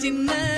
சின்ன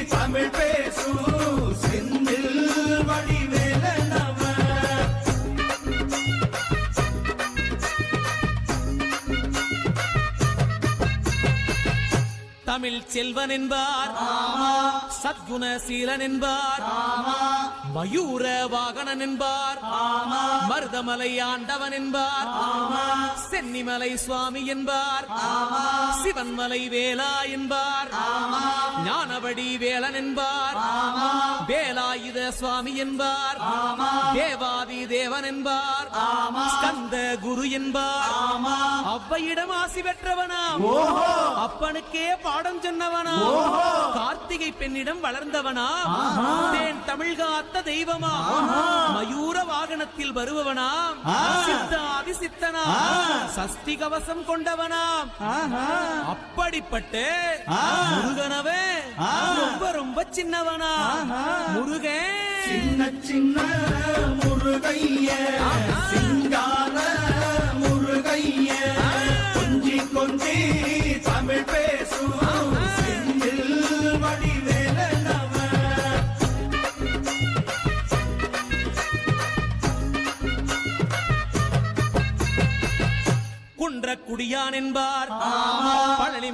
தமிழ் செல்வன் என்பார். சத்குணசீலன் என்பார். மயூர வாகனன் என்பார். மருதமலை ஆண்டவன் என்பார். சென்னிமலை சுவாமி என்பார். சிவன்மலை வேலா என்பார். ஞானவடி வேலன் என்பார். வேலாயுத சுவாமி என்பார். தேவாதி தேவன் என்பார். ஸ்கந்த குரு என்பார். அவ்வையிடம் ஆசி பெற்றவனாம். அப்பனுக்கே பாடம் சொன்னவனா கார்த்திகை பெண்ணிடம் வளர்ந்தவனா தேன் தமிழ் காத்த தெய்வமா மயூர வாகனத்தில் வருபவனாம் சித்தனா சஷ்டி கவசம் கொண்டவனாம் அப்படிப்பட்ட முருகனவே ரொம்ப ரொம்ப சின்னவனா முருகன் சின்ன சின்ன முருகைய குன்றக்குடியான் என்பார்.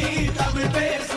WP